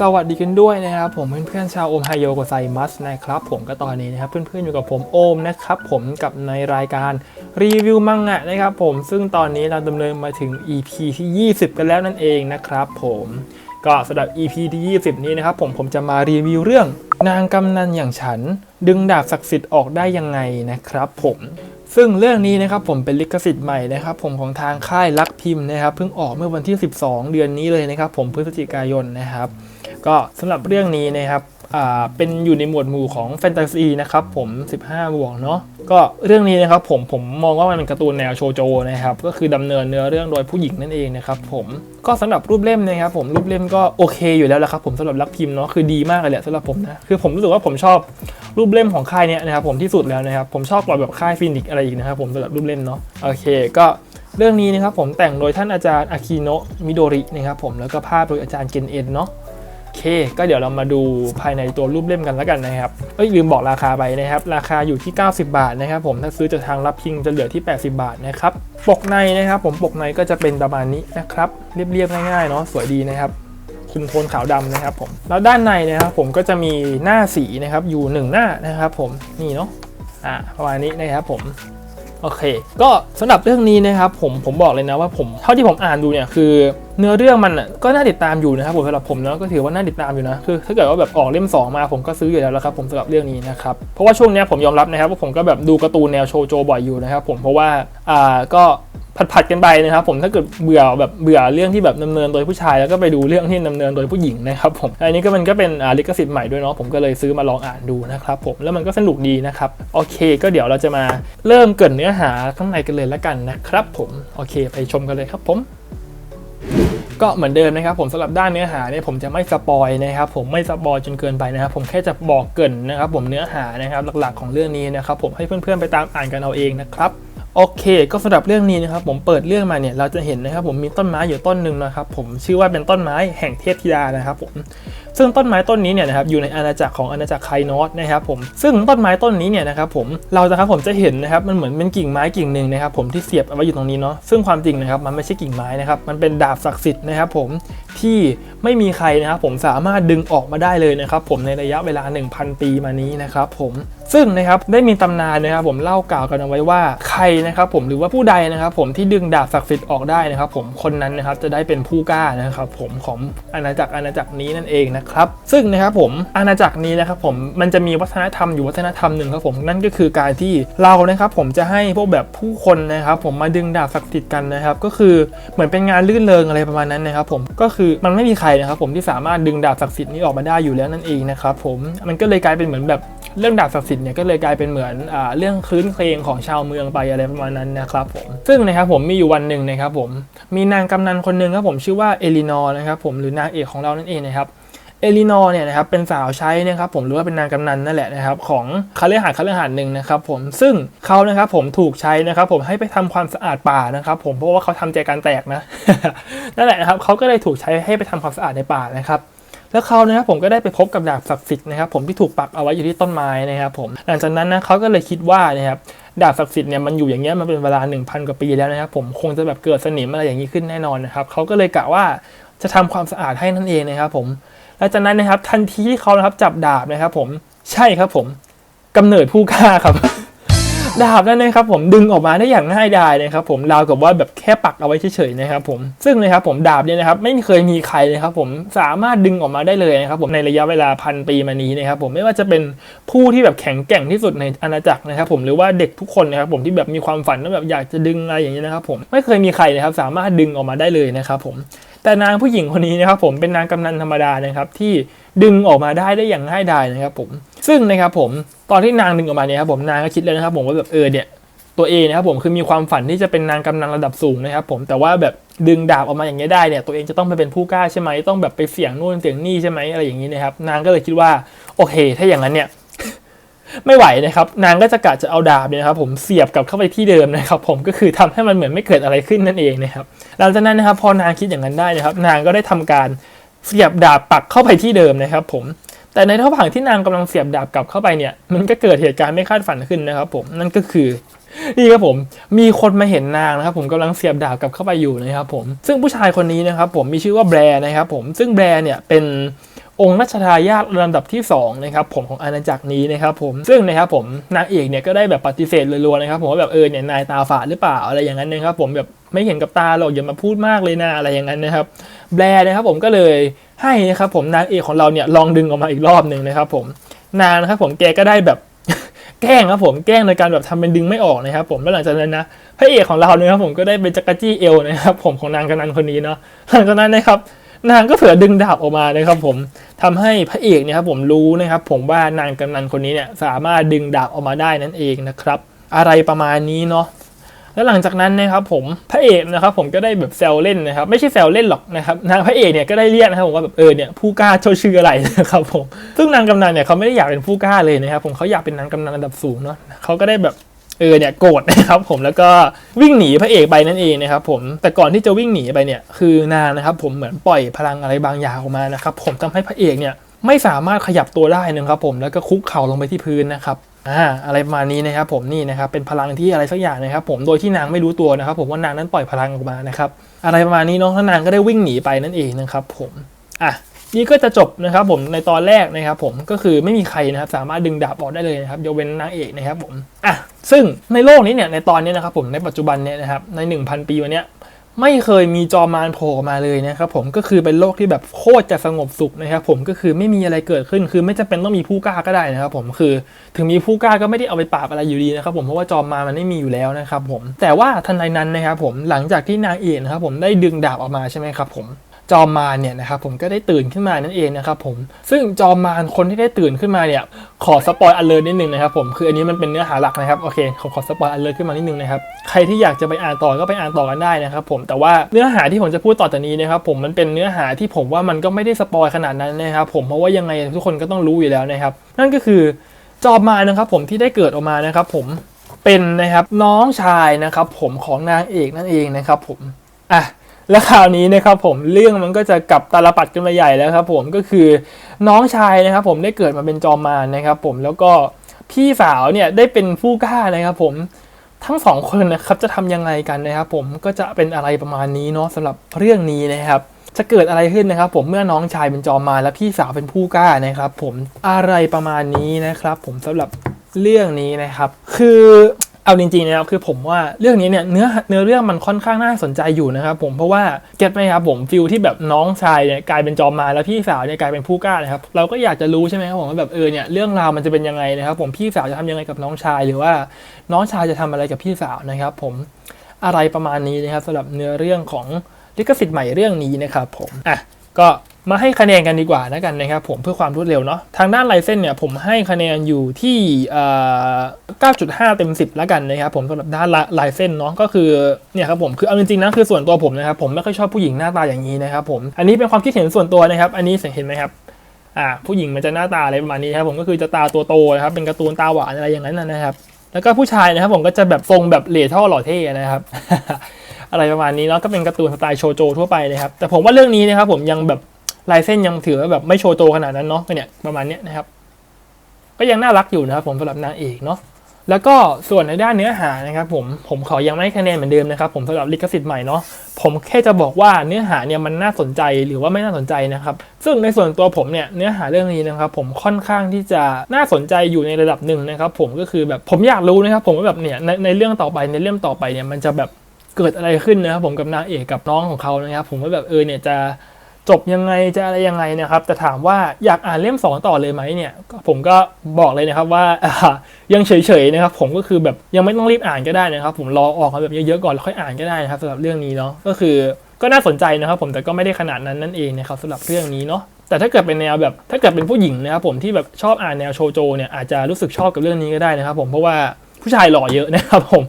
สวัสดีกันด้วยนะครับผมเพื่อนๆชาวโอมไฮโยกไซมัสนะครับผมก็ตอนนี้นะครับเพื่อนๆอยู่กับผมโอมนะครับผมกับในรายการรีวิวมังงะนะครับผมซึ่งตอนนี้เราดำเนินมาถึง EP ที่ 20 กันแล้วนั่นเองนะครับผมก็สำหรับ EP ที่ 20 นี้นะครับผมผมจะมารีวิวเรื่อง นางกำนันอย่างฉัน ดึงดาบศักดิ์สิทธิ์ออกได้ยังไงนะครับผมซึ่งเรื่องนี้นะครับผมเป็นลิขสิทธิ์ใหม่นะครับผมของทางค่ายลักพิมพ์นะครับเพิ่งออกเมื่อวันที่ 12 เดือนนี้เลยนะครับผมพฤศจิกายนนะครับ ก็สำหรับเรื่องนี้นะครับเป็นอยู่ในหมวดหมู่ของแฟนตาซีนะครับผม 15 บวกเนาะก็เรื่องนี้นะครับผมผมมองว่ามันเป็นการ์ตูนแนวโชโจนะครับก็คือดำเนินเนื้อเรื่องโดยผู้หญิงนั่นเองนะครับผมก็สำหรับรูปเล่มนะครับผมรูปเล่มก็โอเคอยู่แล้วแหละครับผมสำหรับลักพิมพ์เนาะคือดีมากเลยแหละสำหรับผมนะคือผมรู้สึกว่าผมชอบรูปเล่มของค่ายเนี้ยนะครับผมที่สุดแล้วนะครับผมชอบกว่าแบบค่ายฟินิกอะไรอีกนะครับผมสำหรับรูปเล่มเนาะโอเคก็เรื่องนี้นะครับผมแต่งโดยท่านอาจารย์อากิโนะมิโดรินะครับผมแล้วก็ภาพโดยอาจารย์เกนเอ็นเนาะ เค ก็เดี๋ยวเรามาดูภายในตัวรูปเล่มกันแล้วกันนะครับเอ้ยลืมบอกราคาไปนะครับ ราคาอยู่ที่ 90 บาทนะครับ ผมถ้าซื้อจากทางรับพิงจะเหลือที่ 80 บาทนะครับ ปกในนะครับ ผมปกในก็จะเป็นประมาณนี้นะครับ เรียบๆง่ายๆเนาะสวยดีนะครับคุมโทนขาวดำนะครับผมแล้วด้านในนะครับผมก็จะมีหน้าสีนะครับอยู่หนึ่งหน้านะครับ ผมนี่เนาะอ่าประมาณนี้นะครับผมโอเค ก็สำหรับเรื่องนี้นะครับผมผมบอกเลยนะว่าผมเท่าที่ผมอ่านดูเนี่ยคือ เนื้อเรื่องมันก็น่าติดตามอยู่นะครับผมสำหรับผมเนาะก็ถือว่าน่าติดตามอยู่นะคือถ้าเกิดว่าแบบออกเล่ม 2 มาผมก็ซื้ออยู่แล้วครับผมสำหรับเรื่องนี้นะครับเพราะว่าช่วงนี้ผมยอมรับนะครับว่าผมก็แบบดูการ์ตูนแนวโชโจบ่อยอยู่นะครับผมเพราะว่าอ่าก็ผัดๆกันไปนะครับผมถ้าเกิดเบื่อแบบเบื่อเรื่องที่แบบดำเนินโดยผู้ชายแล้วก็ไปดูเรื่องที่ดำเนินโดยผู้หญิงนะครับผมอันนี้ก็มันก็เป็นลิขสิทธิ์ใหม่ด้วยเนาะผมก็เลยซื้อมาลองอ่านดูนะครับผมแล้วมันก็สนุกดีนะครับโอเค ก็เดี๋ยวเราจะมาเริ่มเกรินเนื้อหาข้างในกันเลยละกันนะครับผมโอเค ไปชมกันเลยครับผม ก็เหมือนเดิมนะครับผมสำหรับด้านเนื้อหาเนี่ยผมจะไม่สปอยนะครับผมไม่สปอยจนเกินไปนะครับผมแค่จะบอกเกินนะครับผมเนื้อหานะครับหลักๆของเรื่องนี้นะครับผมให้เพื่อนๆไปตามอ่านกันเอาเองนะครับ โอเค ก็สำหรับเรื่องนี้นะครับผมเปิดเรื่องมาเนี่ยเราจะเห็นนะครับผมมีต้นไม้อยู่ต้นหนึ่งนะครับผมชื่อว่าเป็นต้นไม้แห่งเทพธิดานะครับผมซึ่งต้นไม้ต้นนี้เนี่ยนะครับอยู่ในอาณาจักรของอาณาจักรไคโนอสนะครับผมซึ่งต้นไม้ต้นนี้เนี่ยนะครับผมเราจะครับผมจะเห็นนะครับมันเหมือนเป็นกิ่งไม้กิ่งหนึ่งนะครับผมที่เสียบเอาไว้อยู่ตรงนี้เนาะซึ่งความจริงนะครับมันไม่ใช่กิ่งไม้นะครับมันเป็นดาบศักดิ์สิทธิ์นะครับผมที่ไม่มีใครนะครับผมสามารถดึงออกมาได้เลยนะครับผมในระยะเวลา 1,000 ปีมานี้นะครับผม ซึ่งนะครับได้มีตำนานนะครับผมเล่ากล่าวกันเอาไว้ว่าใครนะครับผมหรือว่าผู้ใดนะครับผมที่ดึงดาบศักดิ์สิทธิ์ออกได้นะครับผมคนนั้นนะครับจะได้เป็นผู้กล้านะครับผมของอาณาจักรอาณาจักรนี้นั่นเองนะครับซึ่งนะครับผมอาณาจักรนี้นะครับผมมันจะมีวัฒนธรรมอยู่วัฒนธรรมหนึ่งครับผมนั่นก็คือการที่เรานะครับผมจะให้พวกแบบผู้คนนะครับผมมาดึงดาบศักดิ์สิทธิ์กันนะครับก็คือเหมือนเป็นงานลื่นเริงอะไรประมาณนั้นนะครับผมก็คือมันไม่มีใครนะครับผมที่สามารถดึงดาบศักดิ์สิทธิ์นี้ออกมาได้อยู่แล้วนั่นเองนะครับผมมันก็เลยกลายเป็นเหมือนแบบ เรื่องดาบศักดิ์สิทธิ์เนี่ยก็เลยกลายเป็นเหมือนอเรื่องคลื้นเครงของชาวเมืองไปอะไรประมาณนั้นนะครับผมซึ่งนะครับผมมีอยู่วันหนึ่งนะครับผมมีนางกำนันคนหนึ่งครับผมชื่อว่าเอลินอร์นะครับผมหรือนางเอกของเรานั่นเองนะครับเอลินอร์เนี่ยนะครับเป็นสาวใช้นะครับผมหรือว่าเป็นนางกำนันนั่นแหละนะครับของคาเลหาดคาเลหาดหนึ่งนะครับผมซึ่งเขานะครับผมถูกใช้นะครับผมให้ไปทำความสะอาดป่านะครับผมเพราะว่าเขาทำใจการแตกนะนั่นแหละนะครับเขาก็เลยถูกใช้ให้ไปทำความสะอาดในป่านะครับ แล้วเขานะครับผมก็ได้ไปพบกับดาบศักดิ์สิทธิ์นะครับผมที่ถูกปักเอาไว้อยู่ที่ต้นไม้นะครับผมหลังจากนั้นนะเขาก็เลยคิดว่านะครับดาบศักดิ์สิทธิ์เนี่ยมันอยู่อย่างเงี้ยมาเป็นเวลา 1,000 กว่าปีแล้วนะครับผมคงจะแบบเกิดสนิมอะไรอย่างนี้ขึ้นแน่นอนนะครับเขาก็เลยกะว่าจะทำความสะอาดให้นั่นเองนะครับผมหลังจากนั้นนะครับทันทีที่เขานะครับจับดาบนะครับผมใช่ครับผมกำเนิดผู้กล้าครับ ดาบนั่นนะครับผมดึงออกมาได้อย่างง่ายดายนะครับผมราวกับว่าแบบแค่ปักเอาไว้เฉยๆนะครับผมซึ่งนะครับผมดาบเนี่ยนะครับไม่เคยมีใครเลยครับผมสามารถดึงออกมาได้เลยนะครับผมในระยะเวลาพันปีมานี้นะครับผมไม่ว่าจะเป็นผู้ที่แบบแข็งแกร่งที่สุดในอาณาจักรนะครับผมหรือว่าเด็กทุกคนนะครับผมที่แบบมีความฝันว่าแบบอยากจะดึงอะไรอย่างนี้ยนะครับผมไม่เคยมีใครนะครับสามารถดึงออกมาได้เลยนะครับผมแต่นางผู้หญิงคนนี้นะครับผมเป็นนางกำนันธรรมดานะครับที่ ดึงออกมาได้ได้อย่างง่ายดายนะครับผม ซึ่งนะครับผมตอนที่นางดึงออกมาเนี่ยครับผมนางก็คิดเลยนะครับผมว่าแบบเออเนี่ยตัวเองนะครับผมคือมีความฝันที่จะเป็นนางกำนันระดับสูงนะครับผมแต่ว่าแบบดึงดาบออกมาอย่างนี้ได้เนี่ยตัวเองจะต้องไปเป็นผู้กล้าใช่ไหมต้องแบบไปเสี่ยงนู่นเสี่ยงนี่ใช่ไหมอะไรอย่างนี้นะครับนางก็เลยคิดว่าโอเค ถ้าอย่างนั้นเนี่ยไม่ไหวนะครับ นางก็จะกะจะเอาดาบเนี่ยครับผมเสียบกลับเข้าไปที่เดิมนะครับ ผมก็คือทำให้มันเหมือนไม่เกิดอะไรขึ้นนั่นเองนะครับหลังจากนั้นนะครับพอนางคิดอย่างนั้นได้นะครับ นางก็ได้ทำการ เสียบดาบปักเข้าไปที่เดิมนะครับ ผม แต่ในระหว่างที่นางกำลังเสียบดาบกลับเข้าไปเนี่ย มันก็เกิดเหตุการณ์ไม่คาดฝันขึ้นนะครับ ผม นั่นก็คือ นี่ครับผม มีคนมาเห็นนางนะครับผมกำลังเสียบดาบกลับเข้าไปอยู่นะครับผม ซึ่งผู้ชายคนนี้นะครับผม มีชื่อว่าแบร์นะครับผม ซึ่งแบร์เนี่ยเป็น องค์รัชทายาทลำดับที่2นะครับผมของอาณาจักรนี้นะครับผมซึ่งนะครับผมนางเอกเนี่ยก็ได้แบบปฏิเสธรัวๆนะครับผมว่าแบบเออเนี่ยนายตาฝาดหรือเปล่าอะไรอย่างนั้นนะครับผมแบบไม่เห็นกับตาหรอกอย่ามาพูดมากเลยนะอะไรอย่างนั้นนะครับแบร์นะครับผมก็เลยให้นะครับผมนางเอกของเราเนี่ยลองดึงออกมาอีกรอบหนึ่งนะครับผมนางนะครับผมแกก็ได้แบบแกล้งครับผมแกล้งในการแบบทำเป็นดึงไม่ออกนะครับผมแล้วหลังจากนั้นนะพระเอกของเราเนี่ยครับผมก็ได้เป็นจักรจี้เอวนะครับผมของนางกำนันคนนี้เนาะหลังจากนั้นนะครับ นางก็เผื่อดึงดาบออกมานะครับผมทำให้พระเอกเนี่ยครับผมรู้นะครับ ผมว่านางกำนันคนนี้เนี่ยสามารถดึงดาบออกมาได้นั่นเองนะครับ อะไรประมาณนี้เนาะแล้วหลังจากนั้นนะครับผมพระเอกนะครับผมก็ได้แบบแซวเล่นนะครับ ไม่ใช่แซวเล่นหรอกนะครับนางพระเอกเนี่ยก็ได้เรียกนะครับผมว่าแบบเออเนี่ยผู้กล้าโชว์ชื่ออะไรนะครับผมซึ่งนางกำนันเนี่ยเขาไม่ได้อยากเป็นผู้กล้าเลยนะครับผมเขาอยากเป็นนางกำนันระดับสูงเนาะเขาก็ได้แบบ เออเนี่ยโกรธนะครับผมแล้วก็วิ่งหนีพระเอกไปนั่นเองนะครับผมแต่ก่อนที่จะวิ่งหนีไปเนี่ยคือนางนะครับผมเหมือนปล่อยพลังอะไรบางอย่างออกมานะครับผมทำให้พระเอกเนี่ยไม่สามารถขยับตัวได้นะครับผมแล้วก็คุกเข่าลงไปที่พื้นนะครับอ่าอะไรประมาณนี้นะครับผมนี่นะครับเป็นพลังที่อะไรสักอย่างนะครับผมโดยที่นางไม่รู้ตัวนะครับผมว่านางนั้นปล่อยพลังออกมานะครับอะไรประมาณนี้เน้องนางก็ได้วิ่งหนีไปนั่นเองนะครับผมอะ นี่ก็จะจบนะครับผมในตอนแรกนะครับผมก็คือไม่มีใครนะครับสามารถดึงดาบออกได้เลยนะครับยกเว้นนางเอกนะครับผมอะซึ่งในโลกนี้เนี่ยในตอนนี้นะครับผมในปัจจุบันเนี่ยนะครับใน 1,000 ปีวันเนี้ยไม่เคยมีจอมารโผล่มาเลยนะครับผมก็คือเป็นโลกที่แบบโคตรจะสงบสุขนะครับผมก็คือไม่มีอะไรเกิดขึ้นคือไม่จำเป็นต้องมีผู้กล้าก็ได้นะครับผมคือถึงมีผู้กล้าก็ไม่ได้เอาไปปราบอะไรอยู่ดีนะครับผมเพราะว่าจอมารมันไม่มีอยู่แล้วนะครับผมแต่ว่าทันใดนั้นนะครับผมหลังจากที่นางเอกนะครับผมได้ดึงดาบออกมาใช่ไหมครับผม จอมมารเนี่ยนะครับผมก็ได้ตื่นขึ้นมานั่นเองนะครับผมซึ่งจอมมารคนที่ได้ตื่นขึ้นมาเนี่ยขอสปอยอันเลยนิดนึงนะครับผมคืออันนี้มันเป็นเนื้อหาหลักนะครับโอเคขอขอสปอยอันเลยขึ้นมานิดนึงนะครับใครที่อยากจะไปอ่านต่อก็ไปอ่านต่อกันได้นะครับผมแต่ว่าเนื้อหาที่ผมจะพูดต่อจากนี้นะครับผมมันเป็นเนื้อหาที่ผมว่ามันก็ไม่ได้สปอยขนาดนั้นนะครับผมเพราะว่ายังไงทุกคนก็ต้องรู้อยู่แล้วนะครับนั่นก็คือจอมมารนะครับผมที่ได้เกิดออกมานะครับผมเป็นนะครับน้องชายนะครับผมของนางเอกนั่นเองนะครับผมอะ แล้วคราวนี้นะครับผมเรื่องมันก็จะกลับตาลปัดกันมาใหญ่แล้วครับผมก็คือน้องชายนะครับผมได้เกิดมาเป็นจอมมารนะครับผมแล้วก็พี่สาวเนี่ยได้เป็นผู้กล้านะครับผมทั้งสองคนนะครับจะทำยังไงกันนะครับผมก็จะเป็นอะไรประมาณนี้เนาะสำหรับเรื่องนี้นะครับจะเกิดอะไรขึ้นนะครับ ผมเมื่อน้องชายเป็นจอมมารและพี่สาวเป็นผู้กล้านะครับ ผมอะไรประมาณนี้นะครับ ผมสำหรับเรื่องนี้นะครับ คือ เอาจริงๆนะครับคือผมว่าเรื่องนี้เนี่ยเนื้อเนื้อเรื่องมันค่อนข้างน่าสนใจอยู่นะครับผมเพราะว่าเก็ตไหมครับผมฟิลที่แบบน้องชายเนี่ยกลายเป็นจอมมารแล้วพี่สาวเนี่ยกลายเป็นผู้กล้านะครับเราก็อยากจะรู้ใช่ไหมครับผมว่าแบบเออเนี่ยเรื่องราวมันจะเป็นยังไงนะครับผมพี่สาวจะทำยังไงกับน้องชาย หรือว่าน้องชายจะทำอะไรกับพี่สาวนะครับผมอะไรประมาณนี้นะครับสำหรับเนื้อเรื่องของลิขสิทธิ์ใหม่เรื่องนี้นะครับผมอะก็ มาให้คะแนนกันดีกว่านะกันนะครับผมเพื่อความรวดเร็วเนาะทางด้านลายเส้นเนี่ยผมให้คะแนนอยู่ที่เอ่อ9.5 เต็ม 10 แล้วกันนะครับผมสำหรับด้านลายเส้นเนาะก็คือเนี่ยครับผมคือเอาจริงๆนะคือส่วนตัวผมนะครับผมไม่ค่อยชอบผู้หญิงหน้าตาอย่างนี้นะครับผมอันนี้เป็นความคิดเห็นส่วนตัวนะครับ อันนี้เห็นไหมครับอ่าผู้หญิงมันจะหน้าตาอะไรประมาณนี้นครับผมก็คือจะตาตัวโตนะครับเป็นการ์ตูนตาหวานอะไรอย่างนั้นนะครับแล้วก็ผู้ชายนะครับผมก็จะแบบทรงแบบเหล่ท่อหล่อเท่นะครับอะไรประมาณนี้เนาะก็เป็นการ์ตูนสไตล์โชโจทั่วไปนะครับแต่ผมว่าเรื่องนี้นะครับผมยังแบบ ลายเส้นยังถือว่าแบบไม่โชว์โตขนาดนั้นเนาะเนี่ยประมาณเนี้ยนะครับ ก็ยังน่ารักอยู่นะครับผมสำหรับนางเอกเนาะแล้วก็ส่วนในด้านเนื้อหานะครับผมผมขอยังไม่คะแนนเหมือนเดิมนะครับ ผมสำหรับลิขสิทธิ์ใหม่เนาะผมแค่จะบอกว่าเนื้อหาเนี่ยมันน่าสนใจหรือว่าไม่น่าสนใจนะครับ ซึ่งในส่วนตัวผมเนี่ยเนื้อหาเรื่องนี้นะครับ ผมค่อนข้างที่จะน่าสนใจอยู่ในระดับหนึ่งนะครับ ผมก็คือแบบผมอยากรู้นะครับ ผมว่าแบบเนี่ยในในเรื่องต่อไปในเรื่องต่อไปเนี่ยมันจะแบบเกิดอะไรขึ้นนะครับผมกับนางเอกกับน้องของเขานะครับ ผมว่าแบบเออเนี่ยจะ จบยังไงจะอะไรยังไงนะครับ แต่ถามว่าอยากอ่านเล่มสองต่อเลยไหมเนี่ยก็ผมก็บอกเลยนะครับว่าอ่ายังเฉยๆนะครับ ผมก็คือแบบยังไม่ต้องรีบอ่านก็ได้นะครับ ผมรอออกมาแบบเยอะๆก่อนแล้วค่อยอ่านก็ได้นะครับสำหรับเรื่องนี้เนาะก็คือก็น่าสนใจนะครับ ผมแต่ก็ไม่ได้ขนาดนั้นนั่นเองนะครับสำหรับเรื่องนี้เนาะแต่ถ้าเกิดเป็นแนวแบบถ้าเกิดเป็นผู้หญิงนะครับผมที่แบบชอบอ่านแนวโชโจเนี่ยอาจจะรู้สึกชอบกับเรื่องนี้ก็ได้นะครับ ผมเพราะว่า ผู้ชายหล่อเยอะนะครับผม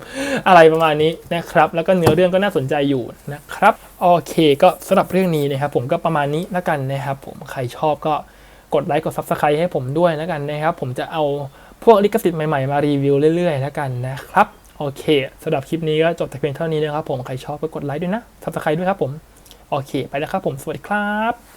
อะไรประมาณนี้นะครับ แล้วก็เนื้อเรื่องก็น่าสนใจอยู่นะครับโอเคก็สำหรับเรื่องนี้นะครับผมก็ประมาณนี้แล้วกันนะครับผมใครชอบก็กดไลค์กด Subscribe ให้ผมด้วยแล้วกันนะครับ ผมจะเอาพวกลิขสิทธิ์ใหม่ๆมารีวิวเรื่อยๆแล้วกันนะครับโอเคสำหรับคลิปนี้ก็จบแต่เพียงเท่านี้นะครับผมใครชอบก็กดไลค์ด้วยนะ Subscribe ด้วยครับผมโอเค ไปแล้วครับผมสวัสดีครับ